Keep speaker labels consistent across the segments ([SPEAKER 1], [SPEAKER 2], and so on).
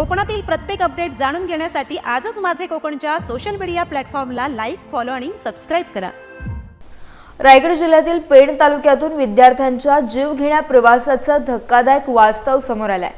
[SPEAKER 1] कोकणातील प्रत्येक अपडेट जाणून घेण्यासाठी आजच माझे कोकणच्या सोशल मीडिया प्लॅटफॉर्मला लाईक फॉलो आणि सबस्क्राईब करा.
[SPEAKER 2] रायगड जिल्ह्यातील पेण तालुक्यातून विद्यार्थ्यांच्या जीवघेण्या प्रवासाचा धक्कादायक वास्तव समोर आलाय.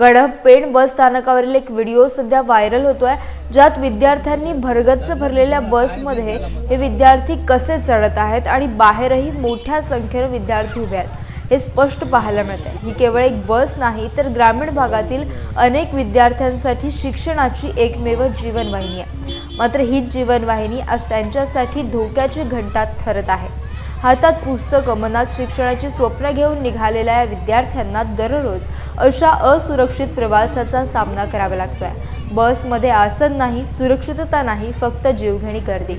[SPEAKER 2] गडप पेण बस स्थानकावरील एक व्हिडिओ सध्या व्हायरल होतोय ज्यात विद्यार्थ्यांनी भरगच्च भरलेल्या बसमध्ये हे विद्यार्थी कसे चढत आहेत आणि बाहेरही मोठ्या संख्येने विद्यार्थी उभे आहेत. हे स्पष्ट पाहायला मिळते ही केवळ एक बस नाही तर ग्रामीण भागातील अनेक विद्यार्थ्यांसाठी शिक्षणाची एकमेव जीवनवाहिनी आहे. मात्र हीच जीवनवाहिनी आज त्यांच्यासाठी धोक्याची घंटा ठरत आहे. हातात पुस्तकं मनात शिक्षणाची स्वप्न घेऊन निघालेल्या या विद्यार्थ्यांना दररोज अशा असुरक्षित प्रवासाचा सामना करावा लागतोय. बसमध्ये आसन नाही सुरक्षितता नाही फक्त जीवघेणी गर्दी.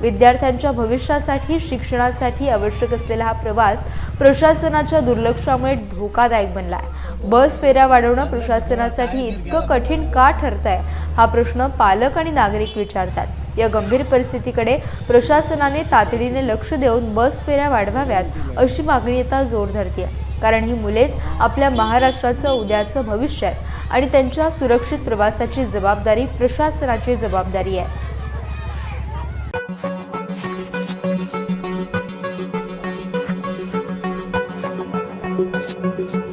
[SPEAKER 2] विद्यार्थ्यांच्या भविष्यासाठी शिक्षणासाठी आवश्यक असलेला हा प्रवास प्रशासनाच्या दुर्लक्षामुळे धोकादायक बनला आहे बस फेऱ्या वाढवणं प्रशासनासाठी इतकं कठीण का ठरत आहे हा प्रश्न पालक आणि नागरिक विचारतात. या गंभीर परिस्थितीकडे प्रशासनाने तातडीने लक्ष देऊन बस फेऱ्या वाढवाव्यात अशी मागणी आता जोर धरते कारण ही मुलेच आपल्या महाराष्ट्राचं उद्याचं भविष्य आहेत आणि त्यांच्या सुरक्षित प्रवासाची जबाबदारी प्रशासनाची जबाबदारी आहे. Thank you.